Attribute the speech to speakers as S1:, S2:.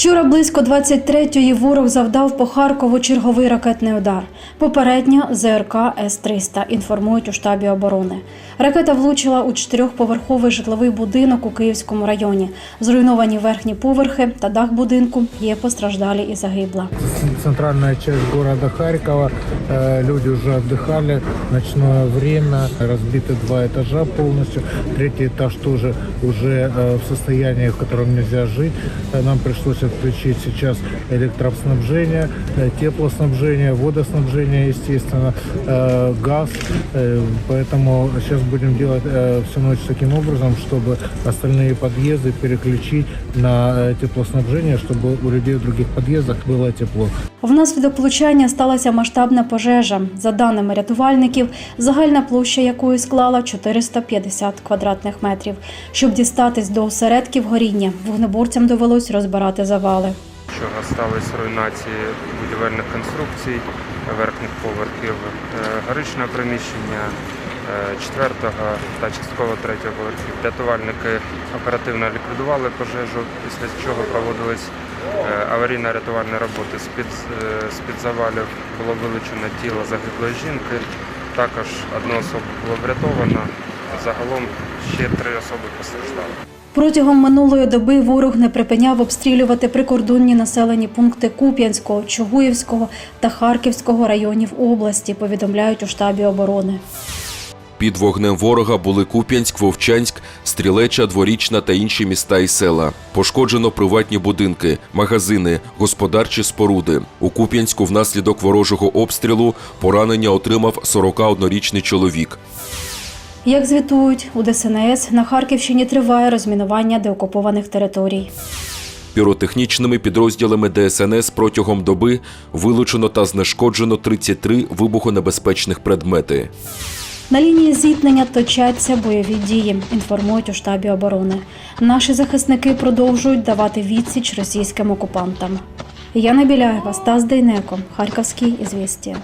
S1: Вчора близько 23-ї ворог завдав по Харкову черговий ракетний удар. Попередньо ЗРК С-300, інформують у штабі оборони. Ракета влучила у чотирьохповерховий житловий будинок у Київському районі. Зруйновані верхні поверхи та дах будинку. Є постраждалі і загибла.
S2: Центральная часть города Харькова. Э, Люди уже отдыхали. Ночное время. Разбиты два этажа полностью. Третий этаж тоже уже э, в состоянии, в котором нельзя жить. Э, Нам пришлось отключить сейчас электроснабжение, э, теплоснабжение, водоснабжение, естественно, э, газ. Э, Поэтому сейчас будем делать э, всю ночь таким образом, чтобы остальные подъезды переключить на э, теплоснабжение, чтобы у людей в других подъездах было тепло.
S1: Внаслідок влучання сталася масштабна пожежа. За даними рятувальників, загальна площа якої склала 450 квадратних метрів. Щоб дістатись до осередків горіння, вогнеборцям довелось розбирати завали.
S3: що стались руйнації будівельних конструкцій верхніх поверхів, е, горичне приміщення е, четвертого та частково третього поверхів. Рятувальники оперативно ліквідували пожежу, після чого проводились е, аварійно-рятувальні роботи. З-під, з-під завалів було вилучено тіло загиблої жінки. Також одну особу було врятовано. Загалом ще три особи постраждали.
S1: Протягом минулої доби ворог не припиняв обстрілювати прикордонні населені пункти Куп'янського, Чугуївського та Харківського районів області, повідомляють у штабі оборони.
S4: Під вогнем ворога були Куп'янськ, Вовчанськ, Стрілеча, Дворічна та інші міста і села. Пошкоджено приватні будинки, магазини, господарчі споруди. У Куп'янську внаслідок ворожого обстрілу поранення отримав 41-річний чоловік.
S1: Як звітують у ДСНС, на Харківщині триває розмінування деокупованих територій.
S4: Піротехнічними підрозділами ДСНС протягом доби вилучено та знешкоджено 33 вибухонебезпечних предмети.
S1: На лінії зіткнення точаться бойові дії, інформують у штабі оборони. Наші захисники продовжують давати відсіч російським окупантам. Яна Біляєва, Стас Дейнеко, Харківські ізвістія.